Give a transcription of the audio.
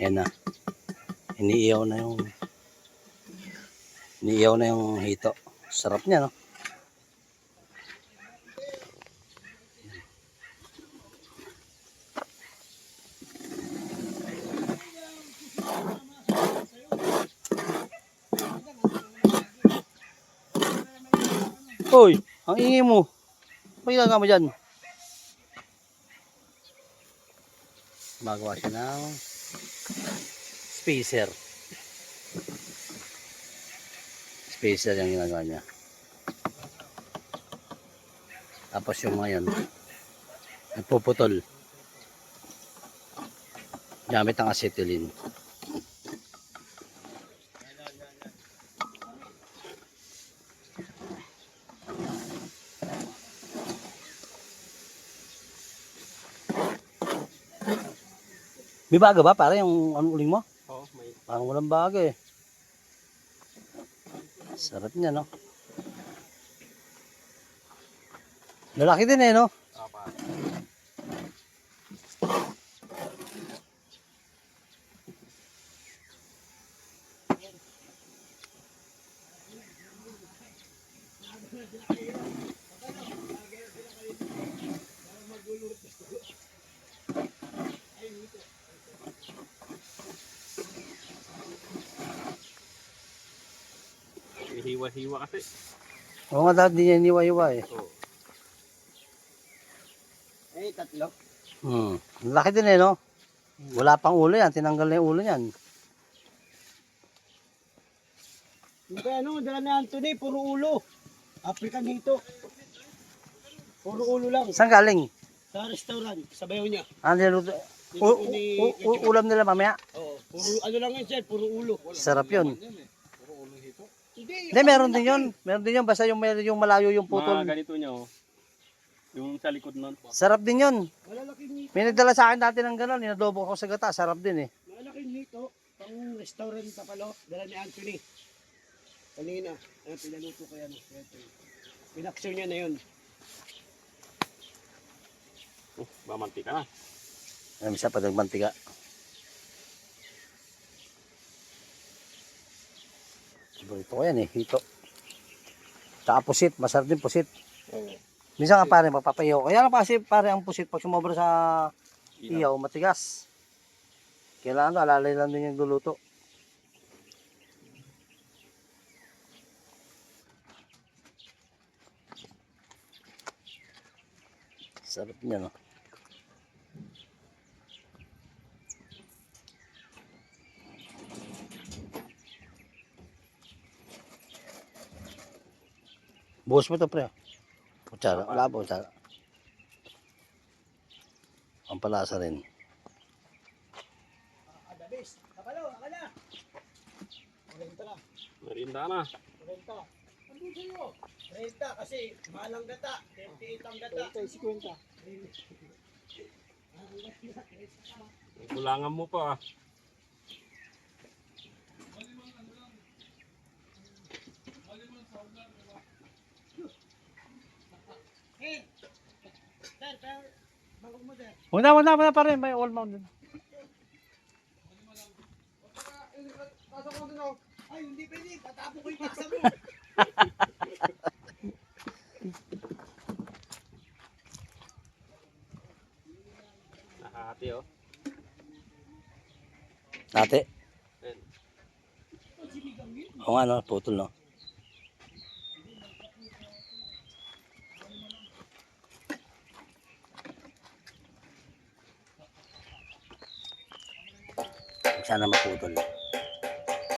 Ayan na. Iniiyaw na yung iniiyaw na yung hito. Sarap niya, no? Hoy, ang ingay mo. Ano ginagawa mo dyan? Magawa siya ng spacer. Spacer yung ginagawa niya. Tapos yung mga yan, nagpuputol. Gamit ang acetylene. May baga ba? Para yung ano uling mo? Oo, may Parang walang baga eh. Sarap niya, no? Lalaki din eh, no? apa. Hiwa-hiwa kasi. Oo nga dahil di niya iniwa-iwa eh. Oo. Eh, tatlo. Hmm. Lalaki din eh, no? Wala pang ulo yan. Tinanggal na yung ulo niyan. Hindi ano, dala ni Anthony, puro ulo. African hito. Puro ulo lang. Saan galing? Sa restaurant, sa bayaw niya. Ano niluto? U- u- ulam nila mamaya? Oo. Puro, ano lang yun, sir, puro ulo. Sarap yun. Hindi, Hindi, meron din yun. Meron din yun. Basta yung, meron yung malayo yung putol. Mga ganito niya, oh. Yung sa likod nun. Sarap din yun. malalaking hito. May nagdala sa akin dati ng gano'n. Inadobo ko sa gata. Sarap din eh. Malalaking hito. Pang restaurant sa palo, dala ni Anthony. Kanina, ano, pinaluto ko yan. Pinaksyon niya na yun. Oh, bamanti ka na. Alam siya pa nagmantika. Paborito ko yan eh. Hito. Tsaka pusit. Masarap din pusit. Oo. Minsan nga pare, mapapayaw. Kaya na kasi pare ang pusit pag sumobra sa iyaw, matigas. Kailangan alalay lang din yung luluto. Sarap niya, no? Buhos mo to, pre. Kutsara. Wala po, kutsara. Ang palasa rin. Adabis, kapalo, akala. Renta na. Merinda na. Renta. Ano sa'yo? Renta kasi malang gata. 38 ang gata. 50. Kulangan mo pa, ah. Eh, sir, sir, bagong mo sir. Huwag na, huwag na, huwag na pa rin. May all mount din. Ay, hindi pwede. Tatapo ko yung paksa mo. Nakahati, oh. Ate. Oo nga, no? Putol, no? Sana maputol.